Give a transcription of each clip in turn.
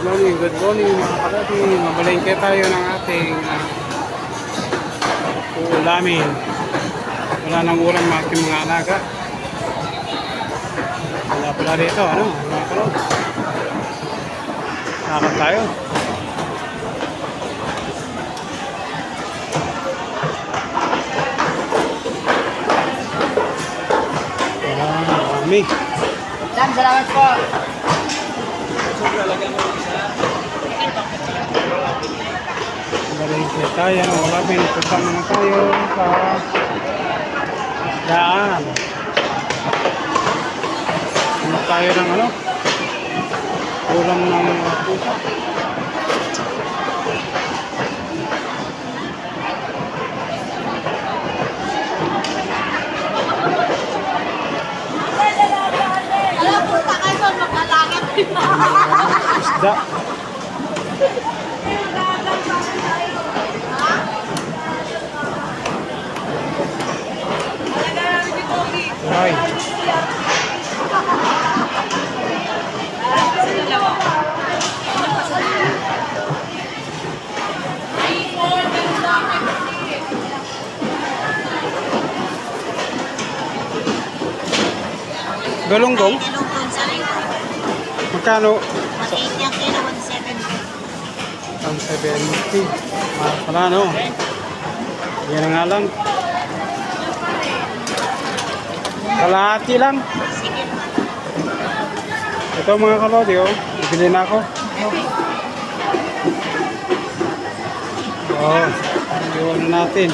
Good morning, good morning mga kalati. Mabalengke tayo ng ating uh, uulamin. Wala nang ulam mga aking mga alaga. Wala pala rito, ano, mga kalati. Nakakap tayo. Ah, marami. Dan, salamat po. Balengke tayo ng uulamin. Punta naman tayo sa daan. Ano tayo ng ano? Ulam ng pusa. Isda. Ay. Galunggong? Galunggong. Magkano? 180 ang kilo, 170. Ang 70. Ah, pala no. Yan nga lang. Kalahati lang. Ito mga kalodi oh. Bili na ako. Oo. Oh, iwan na natin.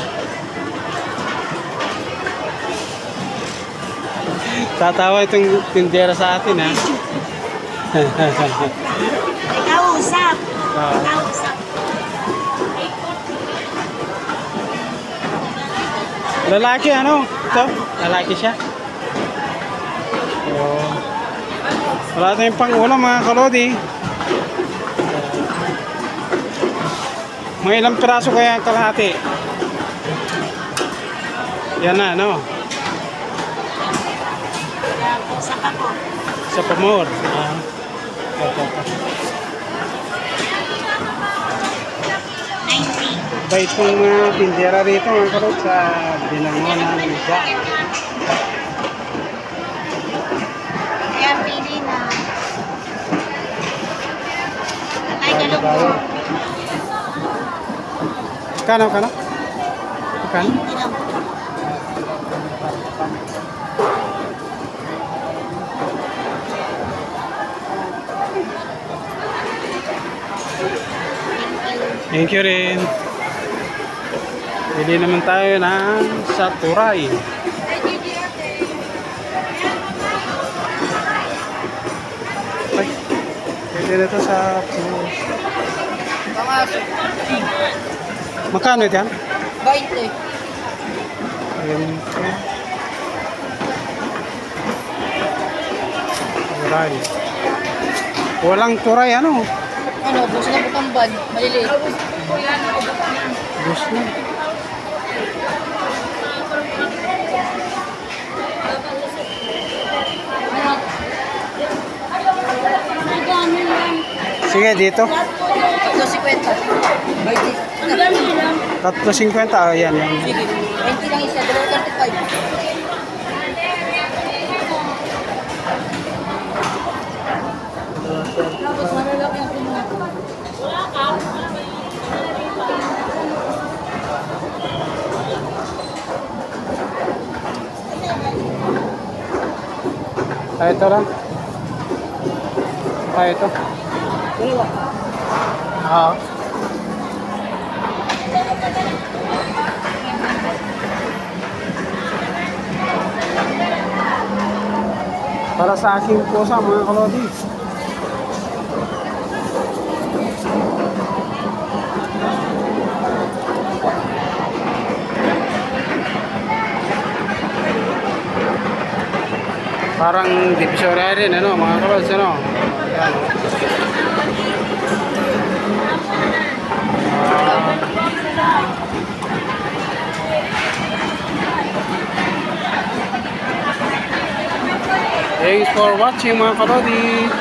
Tatawa itong tindera sa atin ha. Ikaw, usap. Ah. Ikaw, usap. Lalaki ano? Ito? Lalaki siya? Oo. Wala tayong pang ulam mga kalodi. Mga ilang piraso kaya ang kalahati? Yan na, no? Usap ako. Sa pamor. Ah. Ito, ito. 90. Ba itong mga tindera rito mga kalod sa binangonan ng isda. Kaya pili na. Ay, galunggong. Kano, kano? Kano? Hindi Thank you rin. Pili naman tayo ng saturay. Ay, pwede na ito sa Magkano ito yan? 20. Ayun. Turay. Walang turay ano? Ano, bus na po tambad. Maliliit. Bus na. Sige, dito. 3.50. 3.50. Oh, yan, yan. Sige. 20 lang isa. 2.35. Ah, ito lang. Ah, ito. Dalawa. Ah. Para sa aking pusa, mga kalodi. Parang divisoria rin, ano, mga kalodi, ano. Yan. Thanks for watching mga kalodi.